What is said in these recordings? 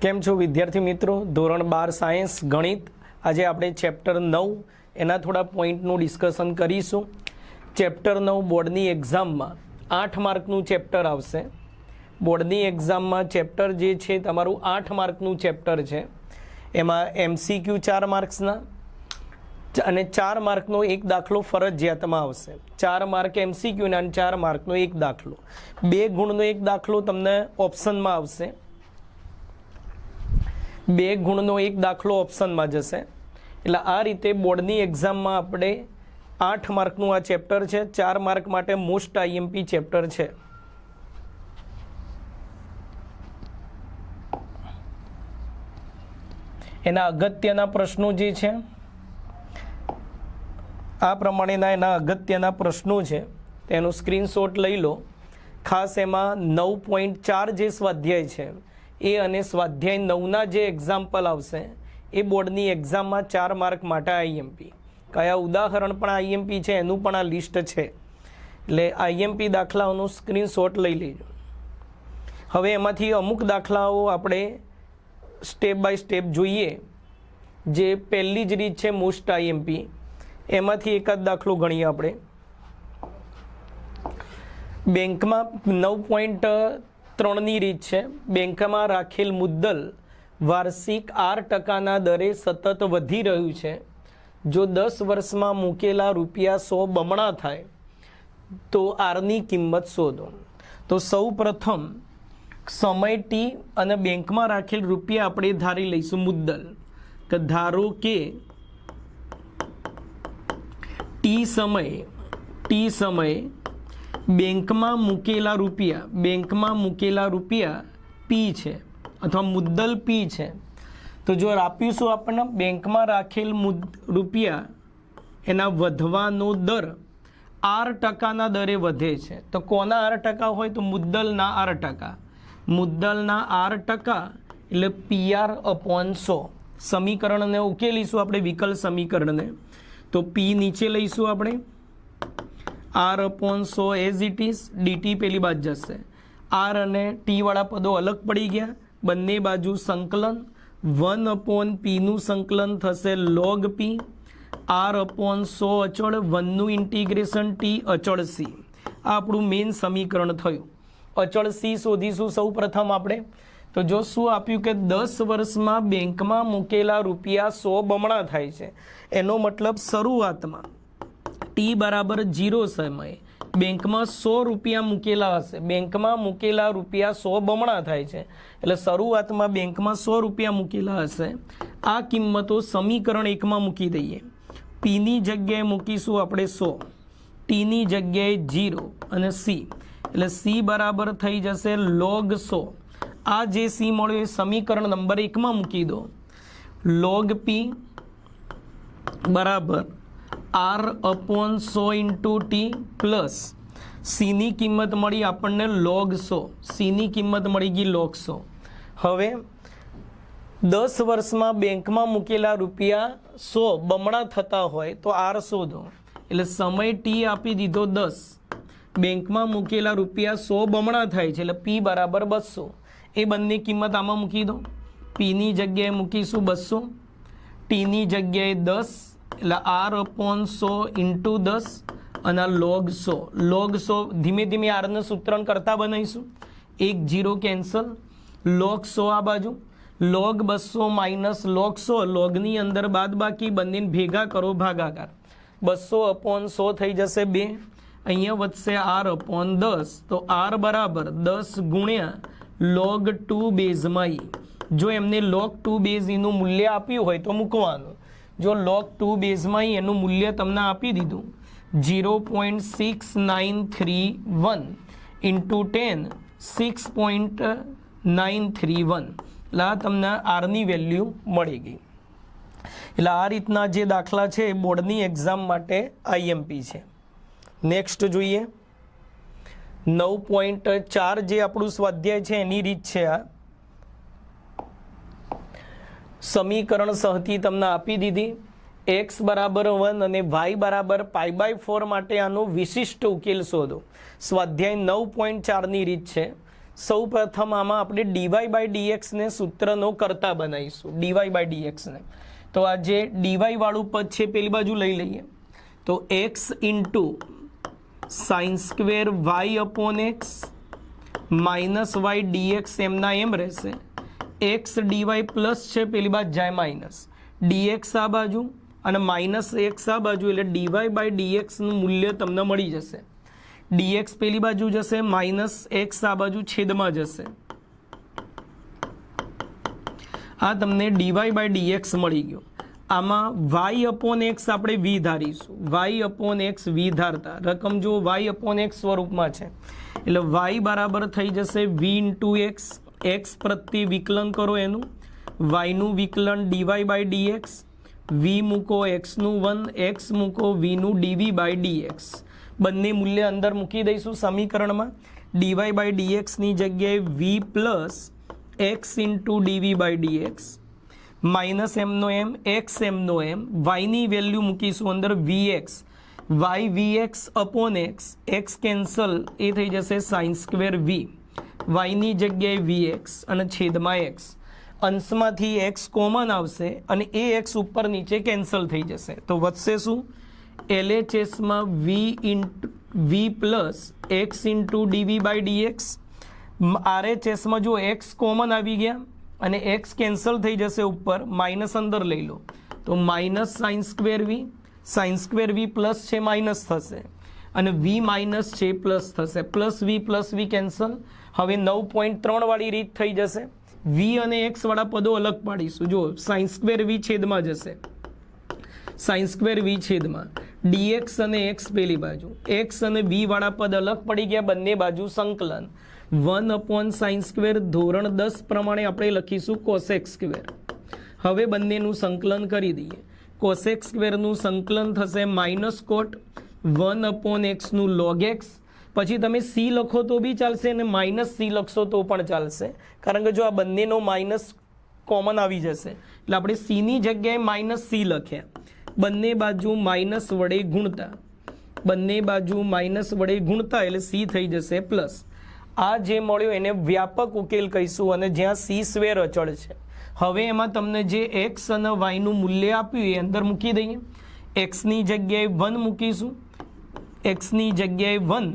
કેમ છો વિદ્યાર્થી મિત્રો? ધોરણ બાર સાયન્સ, ગણિત. આજે આપણે ચેપ્ટર નવ, એના થોડા પોઈન્ટનું ડિસ્કશન કરીશું. ચેપ્ટર નવ બોર્ડની એક્ઝામમાં આઠ માર્કનું ચેપ્ટર આવશે. બોર્ડની એક્ઝામમાં ચેપ્ટર જે છે, તમારું આઠ માર્કનું ચેપ્ટર છે. એમાં એમસીક્યુ ચાર માર્ક્સના અને ચાર માર્કનો એક દાખલો ફરજિયાતમાં આવશે. ચાર માર્ક એમસીક્યુના અને ચાર માર્કનો એક દાખલો. બે ગુણનો એક દાખલો તમને ઓપ્શનમાં આવશે. બે ગુણનો એક દાખલો ઓપ્શનમાં જશે. એટલે આ રીતે બોર્ડની એક્ઝામમાં આપણે આઠ માર્કનું આ ચેપ્ટર છે. ચાર માર્ક માટે મોસ્ટ આઈએમપી ચેપ્ટર છે. એના અગત્યના પ્રશ્નો જે છે, આ પ્રમાણેના એના અગત્યના પ્રશ્નો છે. તેનો સ્ક્રીનશોટ લઈ લો. ખાસ એમાં નવ પોઈન્ટ ચાર જે સ્વાધ્યાય છે એ અને સ્વાધ્યાય નવના જે એક્ઝામ્પલ આવશે, એ બોર્ડની એક્ઝામમાં ચાર માર્ક માટે આઈએમપી કયા ઉદાહરણ પણ આઈએમપી છે, એનું પણ આ લિસ્ટ છે. એટલે આઈએમપી દાખલાઓનું સ્ક્રીનશોટ લઈ લેજો. હવે એમાંથી અમુક દાખલાઓ આપણે સ્ટેપ બાય સ્ટેપ જોઈએ. જે પહેલી જ રીત છે મોસ્ટ આઈએમપી એમાંથી એકાદ દાખલો ગણીએ આપણે. બેંકમાં નવ પોઈન્ટ ત્રણની રીત છે. બેંકમાં રાખેલ મુદ્દલ વાર્ષિક આર ટકાના દરે સતત વધી રહ્યું છે. જો દસ વર્ષમાં મૂકેલા રૂપિયા સો બમણા થાય, તો આરની કિંમત શોધો. તો સૌ પ્રથમ, સમય ટી અને બેંકમાં રાખેલ રૂપિયા આપણે ધારી લઈશું મુદ્દલ. કે ધારો કે ટી સમય ટી સમય બેંકમાં મૂકેલા રૂપિયા, બેંકમાં મૂકેલા રૂપિયા પી છે અથવા મુદ્દલ પી છે. તો જો આપીશું આપણને, બેંકમાં રાખેલ મુદ રૂપિયા, એના વધવાનો દર આર ટકાના દરે વધે છે. તો કોના આર ટકા હોય? તો મુદ્દલના આર ટકા. મુદ્દલના આર ટકા એટલે પીઆર અપોન સો. સમીકરણને ઉકેલીશું આપણે, વિકલ સમીકરણને. તો પી નીચે લઈશું આપણે. આર અપોન સો એઝ ઇટ ઇઝ ડીટી પેલી બાજુ જશે. આર અને ટીવાળા પદો અલગ પડી ગયા. બંને બાજુ સંકલન, વન અપોન પીનું સંકલન થશે લોગ પી. આર અપોન સો અચળ વનનું ઇન્ટિગ્રેશન ટી અચળ સી. આ આપણું મેઇન સમીકરણ થયું. અચળ સી શોધીશું સૌ પ્રથમ આપણે. તો જો શું આપ્યું કે દસ વર્ષમાં બેંકમાં મૂકેલા રૂપિયા સો બમણા થાય છે. એનો મતલબ શરૂઆતમાં. ટી બરાબર જીરો સમયે. બેંકમાં સો રૂપિયા મૂકેલા હશે. બેંકમાં મૂકેલા રૂપિયા સો બમણા થાય છે. એટલે શરૂઆતમાં બેંકમાં સો રૂપિયા મૂકેલા હશે. આ કિંમતો સમીકરણ એકમાં મૂકી દઈએ. પીની જગ્યાએ મૂકીશું આપણે સો. ટીની જગ્યાએ જીરો અને સી એટલે સી બરાબર થઈ જશે લોગ સો. આ જે સી મળ્યો એ સમીકરણ નંબર એકમાં મૂકી દો. લોગ પી બરાબર આર અપોન સો ઇન્ટુ ટી પ્લસ સીની કિંમત મળી આપણને લોગ સો. સીની કિંમત મળી ગઈ લોગ સો. હવે દસ વર્ષમાં બેંકમાં મૂકેલા રૂપિયા સો બમણા થતા હોય તો આર શોધો. એટલે સમય ટી આપી દીધો દસ. બેંકમાં મૂકેલા રૂપિયા સો બમણા થાય છે એટલે પી બરાબર બસો. એ બંને કિંમત આમાં મૂકી દો. પીની જગ્યાએ મૂકીશું બસો. ટીની જગ્યાએ દસ. એટલે આર અપોન સો ઇન્ટુ દસ અને લોગ સો. લોગ સો, ધીમે ધીમે આરને સૂત્રણ કરતા બનાવીશું. એક જીરો કેન્સલ લોગ સો આ બાજુ. લોગ બસો માઇનસ લોગ સો. લોગની અંદર બાદ બાકી બંનેને ભેગા કરો ભાગાકાર. બસો અપોન સો થઈ જશે બે. અહીંયા વધશે આર અપોન દસ. તો આર બરાબર દસ ગુણ્યા લોગ ટુ બેઝમાં જો એમને લોગ ટુ બેઝ એનું મૂલ્ય આપ્યું હોય તો મૂકવાનું. જો લોગ ટુ બેઝમાં એનું મૂલ્ય તમને આપી દીધું zero point six nine three one into ten six point nine three one એટલે આ તમને આરની વેલ્યુ મળી ગઈ. એટલે આ રીતના જે દાખલા છે એ બોર્ડની એક્ઝામ માટે આઈએમપી છે. નેક્સ્ટ જોઈએ. નવ પોઈન્ટ ચાર જે આપણું સ્વાધ્યાય છે એની રીત છે આ. સમીકરણ સહતી તમને આપી દીધી. એક્સ બરાબર વન અને વાય બરાબર પાઈ બાય ફોર માટે આનો વિશિષ્ટ ઉકેલ શોધો. સ્વાધ્યાય નવ પોઈન્ટ ચારની રીત છે. સૌ પ્રથમ આમાં આપણે ડીવાય બાય ડીએક્સને સૂત્રનો કરતા બનાવીશું. ડીવાય બાય ડીએક્સને તો આ જે ડીવાય વાળું પદ છે પેલી બાજુ લઈ લઈએ. તો x into sine square y upon x minus y DX એમના એમ રહેશે. એક્સ ડીવાય પ્લસ છે, પેલી બાજુ જાય માઇનસ ડીએક્સ આ બાજુ અને માઇનસ એક્સ આ બાજુ, એટલે ડીવાય બાય ડીએક્સનું મૂલ્ય તમને મળી જશે. ડીએક્સ પેલી બાજુ જશે માઇનસ એક્સ આ બાજુ છેદમાં જશે. આ તમને ડીવાય બાય ડીએક્સ મળી ગયો. આમાં વાય અપોન એક્સ આપણે વી ધારીશું. વાય અપોન એક્સ વી ધારતા. રકમ જો વાય અપોન એક્સ સ્વરૂપમાં છે. એટલે વાય બરાબર થઈ જશે વી ઇન્ટુ એક્સ એક્સ પ્રત્યે વિકલન કરો એનું. વાયનું વિકલન ડીવાય બાય ડીએક્સ વી મૂકો એક્સનું વન. એક્સ મૂકો વીનું ડીવી બાય ડીએક્સ બંને મૂલ્ય અંદર મૂકી દઈશું સમીકરણમાં. ડીવાય બાય ડીએક્સની જગ્યાએ v plus x into DV by DX minus એમનો એમ એક્સ એમનો એમ. વાયની વેલ્યુ મૂકીશું અંદર v x y v x upon x x cancel એ થઈ જશે સાઇન સ્ક્વેર વી વાયની જગ્યાએ વી એક્સ અને છેદમાં એક્સ. અંશમાંથી એક્સ કોમન આવશે અને એ એક્સ ઉપર નીચે કેન્સલ થઈ જશે. તો વધશે શું? એલએચએસમાં v into, v plus x into DV by DX. આરએચએસમાં જો એક્સ કોમન આવી ગયા અને એક્સ કેન્સલ થઈ જશે ઉપર, માઇનસ અંદર લઈ લો. તો minus sine square v, sine square v plus છે માઇનસ થશે. અને વી માઇનસ છે પ્લસ થશે. Plus v plus v cancel હવે નવ પોઈન્ટ ત્રણ વાળી રીત થઈ જશે. વી અને એક્સ વાળા પદો અલગ પાડીશું. જો સાયન્સ સ્ક્વેર વી છેદમાં જશે. સાયન્સ સ્ક્વેર વી છેદમાં. ડીએક્સ અને એક્સ પેલી બાજુ. એક્સ અને વી વાળા પદ અલગ પડી ગયા બંને બાજુ સંકલન. વન અપોન સાયન્સ સ્ક્વેર ધોરણ દસ પ્રમાણે આપણે લખીશું કોસેક સ્ક્વેર હવે બંનેનું સંકલન કરી દઈએ. કોસેક સ્ક્વેરનું સંકલન થશે માઇનસ કોટ વન અપોન એક્સનું લોગ એક્સ પછી તમે સી લખો તો બી ચાલશે અને માઇનસ સી લખશો તો પણ ચાલશે. કારણ કે જો આ બંનેનો માઇનસ કોમન આવી જશે. એટલે આપણે સીની જગ્યાએ માઇનસ સી લખ્યા બંને બાજુ માઇનસ વડે ગુણતા. બંને બાજુ માઇનસ વડે ગુણતા એટલે સી થઈ જશે પ્લસ આ જે મળ્યો એને વ્યાપક ઉકેલ કહીશું અને જ્યાં સી સ્વેર અચળ છે. હવે એમાં તમને જે એક્સ અને વાયનું મૂલ્ય આપ્યું એ અંદર મૂકી દઈએ. એક્સની જગ્યાએ વન મૂકીશું. એક્સની જગ્યાએ વન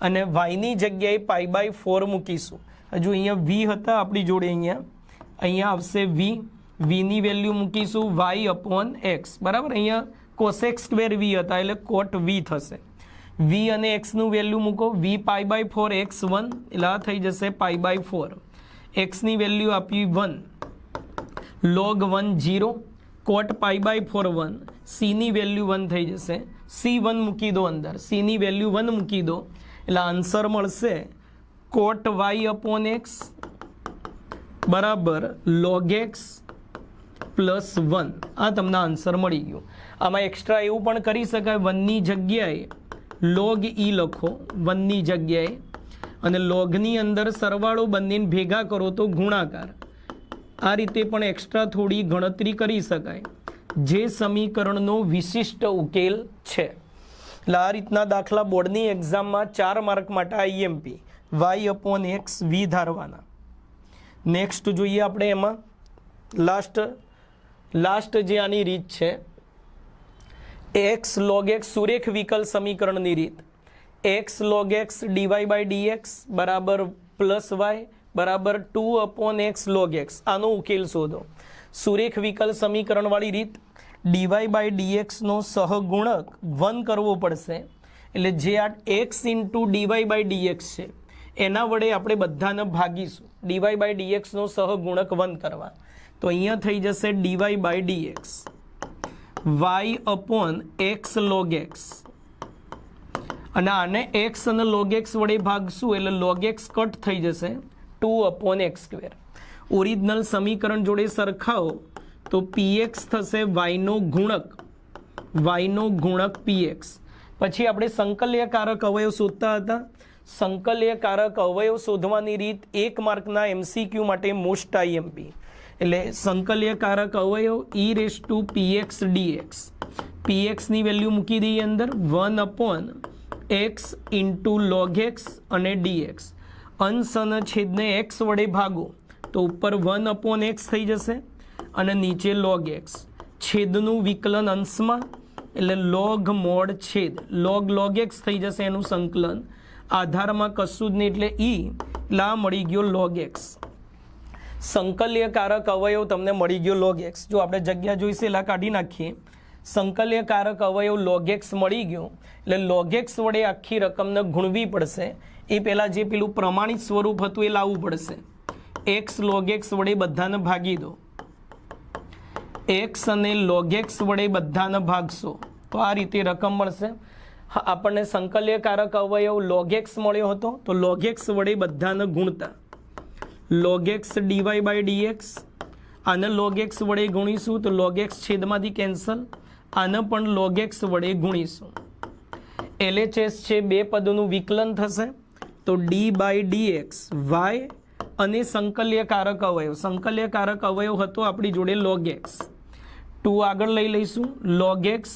અને વાયની જગ્યાએ પાઈ બાય ફોર મૂકીશું. હજુ અહીંયા વી હતા આપણી જોડે અહીંયા. અહીંયા આવશે વી વીની વેલ્યુ મૂકીશું વાય અપોન એક્સ બરાબર? અહીંયા કોસેક સ્ક્વેર વી હતા, એટલે કોટ વી થશે. વી અને એક્સનું વેલ્યુ મૂકો. V pi by four x one એટલે આ થઈ જશે પાઈ બાય ફોર એક્સની વેલ્યુ આપી one log one zero cot pi by four one સીની વેલ્યુ વન થઈ જશે. સી વન મૂકી દો અંદર. સીની વેલ્યુ વન મૂકી દો. એટલે આન્સર મળશે. કોટ વાય અપોન એક્સ બરાબર લોગ એક્સ પ્લસ વન આ તમને આન્સર મળી ગયો. આમાં એક્સ્ટ્રા એવું પણ કરી શકાય વનની જગ્યાએ લોગ ઈ લખો વનની જગ્યાએ. અને લોગની અંદર સરવાળો બંનેને ભેગા કરો તો ગુણાકાર. આ રીતે પણ એક્સ્ટ્રા થોડી ગણતરી કરી શકાય. જે સમીકરણનો વિશિષ્ટ ઉકેલ છે. એટલે આ રીતના દાખલા બોર્ડની એક્ઝામમાં ચાર માર્ક માટે IMP y upon x v ધારવાના. Next જોઈએ આપણે એમાં. લાસ્ટ લાસ્ટ જે આની રીત છે. એક્સ લોગ એક્સ સુરેખ વિકલ સમીકરણની રીત. X log x DY by DX બરાબર પ્લસ વાય બરાબર two upon x log x આનો ઉકેલ શોધો. સુરેખ વિકલ સમીકરણવાળી રીત. ડીવાય બાય ડીએક્સનો સહગુણક વન કરવો પડશે. એટલે જે આ x into DY by DX છે, એના વડે આપણે બધાને ભાગીશું. ડીવાય બાય ડીએક્સનો સહગુણક વન કરવા. તો અહીંયા થઈ જશે DY by DX y upon x log x અને આને એક્સ અને લોગ એક્સ વડે ભાગશું, એટલે લોગ એક્સ કટ થઈ જશે. Two upon x square original સમીકરણ જોડે સરખાવો. તો પીએક્સ થશે વાયનો ગુણક. વાયનો ગુણક પીએક્સ પછી આપણે સંકલ્યકારક અવયવ શોધતા હતા. સંકલ્યકારક અવયવ શોધવાની રીત એક માર્કના એમસીક્યુ માટે મોસ્ટ આઈએમપી એટલે સંકલ્યકારક અવયવ e raise to PX DX પીએક્સની value મૂકી દઈએ અંદર. One upon x into log x અને ડીએક્સ અંશ અને છેદને એક્સ વડે ભાગો. તો ઉપર વન અપોન એક્સ થઈ જશે. અને નીચે લોગ એક્સ છેદનું વિકલન અંશમાં, એટલે લોગ મોડ છેદ. લોગ લોગ એક્સ થઈ જશે એનું સંકલન. આધારમાં કશું જ નહીં એટલે ઈ લા મળી ગયો લોગ એક્સ સંકલ્યકારક અવયવ તમને મળી ગયો લોગ એક્સ જો આપણે જગ્યા જોઈશે એલા કાઢી નાખીએ. સંકલ્યકારક અવયવ લોગ એક્સ મળી ગયો. એટલે લોગ એક્સ વડે આખી રકમને ગુણવી પડશે. એ પહેલાં જે પેલું પ્રમાણિત સ્વરૂપ હતું, એ લાવવું પડશે. એક્સ લોગ એક્સ વડે બધાને ભાગી દો. એક્સ અને લોગ એક્સ વડે બધાને ભાગશો તો આ રીતે રકમ મળશે. આપણને સંકલ્યકારક અવયવ લોગ એક્સ મળ્યો હતો, તો લોગ એક્સ વડે બધાને ગુણતા. Log x DY by DX આને x વડે ગુણીશું, તો લોગેક્સ છેદમાંથી કેન્સલ આને પણ લોગેક્સ વડે ગુણીશું. એલએચએસ છે, બે પદોનું વિકલન થશે, તો ડી બાય ડીએક્સ વાય અને સંકલ્યકારક અવયવ. સંકલ્યકારક અવયવ હતો આપણી જોડે લોગેક્સ ટુ આગળ લઈ લઈશું. log x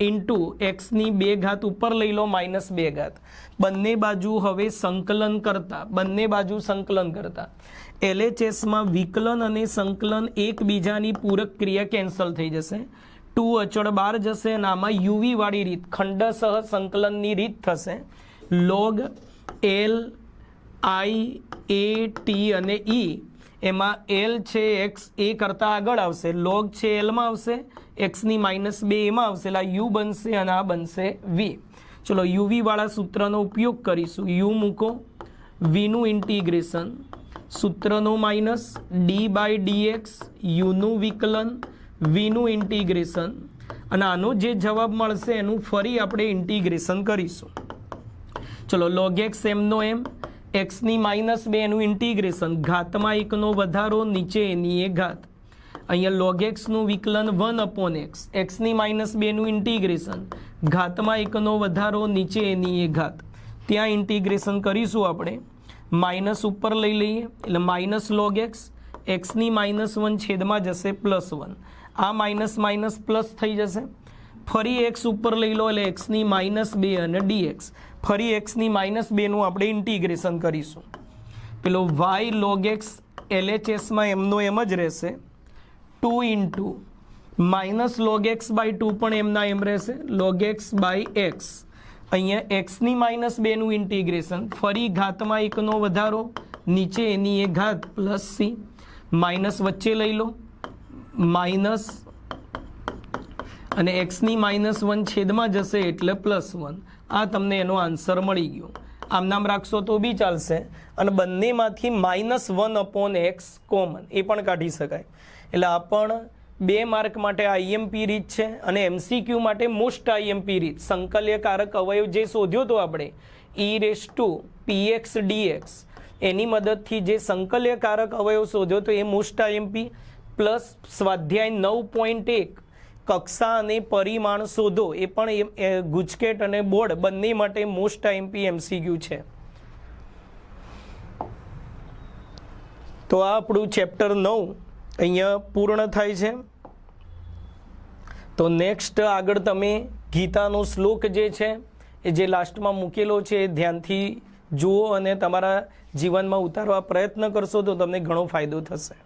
ઇન્ટુ એક્સની બે ઘાત ઉપર લઈ લો, માઇનસ બે ઘાત. બંને બાજુ હવે સંકલન કરતા, બંને બાજુ સંકલન કરતા. એલએચએસમાં વિકલન અને સંકલન એકબીજાની પૂરક ક્રિયા કેન્સલ થઈ જશે. ટુ અચળ બાર જશે અને આમાં યુવીવાળી રીત, ખંડસહ સંકલનની રીત થશે. Log L I A T અને ઈ એમાં એલ છે એક્સ એ કરતાં આગળ આવશે. લોગ છે એલમાં આવશે. એક્સની માઇનસ બે એમાં આવશે. એટલે યુ બનશે અને આ બનશે વી ચલો યુવીવાળા સૂત્રનો ઉપયોગ કરીશું. યુ મૂકો. વીનું ઇન્ટિગ્રેશન સૂત્રનો માઇનસ ડી બાય ડીએક્સ યુનું વિકલન. વીનું ઇન્ટિગ્રેશન અને આનો જે જવાબ મળશે એનું ફરી આપણે ઇન્ટિગ્રેશન કરીશું. ચલો લોગ એક્સ એમનો એમ એક્સની માઇનસ બે એનું ઇન્ટિગ્રેશન ઘાતમાં એકનો વધારો નીચે એની એ ઘાત. અહીંયા લોગ એક્સનું વિકલન વન અપોન એક્સ એક્સની માઇનસ બેનું ઇન્ટિગ્રેશન ઘાતમાં એકનો વધારો નીચે એની એ ઘાત. ત્યાં ઇન્ટિગ્રેશન કરીશું આપણે. માઇનસ ઉપર લઈ લઈએ. એટલે માઇનસ લોગ એક્સ એક્સની માઇનસ વન છેદમાં જશે પ્લસ વન આ માઇનસ માઇનસ પ્લસ થઈ જશે. ફરી એક્સ ઉપર લઈ લો એટલે એક્સની માઇનસ બે અને ડીએક્સ ફરી એક્સની માઇનસ બેનું આપણે ઇન્ટિગ્રેશન કરીશું. પેલો વાય લોગ એક્સ એલએચએસમાં એમનો એમ જ રહેશે. Two into minus log x by two પણ એમના એમ રહેશે. લોગ એક્સ બાય એક્સ અહીંયા એક્સની માઇનસ બેનું ઇન્ટિગ્રેશન ફરી ઘાતમાં એકનો વધારો. નીચે એની એ ઘાત પ્લસ સી માઇનસ વચ્ચે લઈ લો. માઇનસ અને એક્સની માઇનસ વન છેદમાં જશે એટલે પ્લસ વન આ તમને એનો આન્સર મળી ગયો. આમ નામ રાખશો તો બી ચાલશે. અને બંનેમાંથી minus one upon x common એ પણ કાઢી શકાય. એટલે આ પણ બે માર્ક માટે આઈએમપી રીત છે અને એમસીક્યુ માટે મોસ્ટ આઈએમપી રીત. સંકલ્યકારક અવયવ જે શોધ્યો તો આપણે e raise to PX DX એની મદદથી જે સંકલ્યકારક અવયવ શોધ્યો તો એ મોસ્ટ આઈએમપી પ્લસ સ્વાધ્યાય નવ પોઈન્ટ એક. કક્ષા અને પરિમાણ શોધો એ પણ એ ગુજકેટ અને બોર્ડ બંને માટે મોસ્ટ આઈએમપી એમસીક્યુ છે. તો આ આપણું ચેપ્ટર નવ અહીંયા પૂર્ણ થાય છે. તો નેક્સ્ટ આગળ તમે ગીતાનો શ્લોક જે છે, એ જે લાસ્ટમાં મૂકેલો છે, એ ધ્યાનથી જુઓ અને તમારા જીવનમાં ઉતારવા પ્રયત્ન કરશો તો તમને ઘણો ફાયદો થશે.